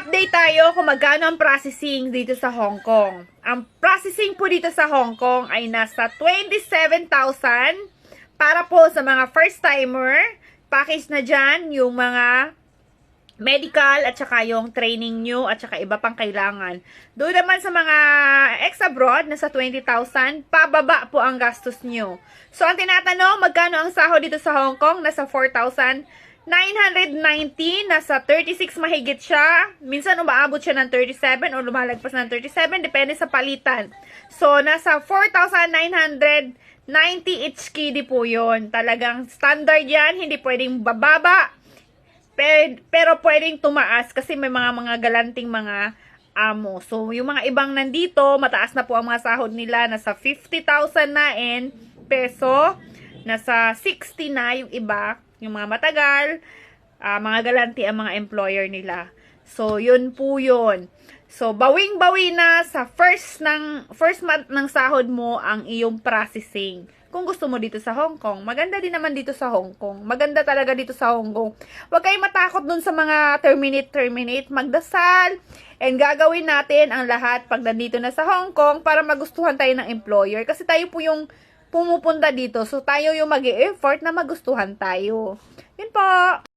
update tayo kung magkano ang processing dito sa Hong Kong. Ang processing po dito sa Hong Kong ay nasa 27,000 para po sa mga first-timer. Package na dyan yung mga medical at saka yung training nyo at saka iba pang kailangan. Doon naman sa mga ex-abroad, nasa 20,000, pababa po ang gastos nyo. So, ang tinatanong, magkano ang sahod dito sa Hong Kong? Nasa 4,990, nasa 36 mahigit siya. Minsan umaabot siya ng 37 o lumalagpas ng 37, depende sa palitan. So, nasa 4,990 each kidi po yun. Talagang standard yan, hindi pwedeng bababa pero, pero pwedeng tumaas kasi may mga mga galanting mga amo. So, yung mga ibang nandito, mataas na po ang mga sahod nila. Nasa 50,000 na in peso. Nasa 60 na yung iba. Yung mga matagal. ah, mga galanti ang mga employer nila. So, yun po yun. So, bawing-bawi na sa first ng first month ng sahod mo ang iyong processing. Kung gusto mo dito sa Hong Kong, maganda din naman dito sa Hong Kong. Maganda talaga dito sa Hong Kong. Huwag kayong matakot dun sa mga terminate-terminate. Magdasal. And gagawin natin ang lahat pag nandito na sa Hong Kong para magustuhan tayo ng employer. Kasi tayo po yung pumupunta dito. So, tayo yung mag effort na magustuhan tayo. Yun po.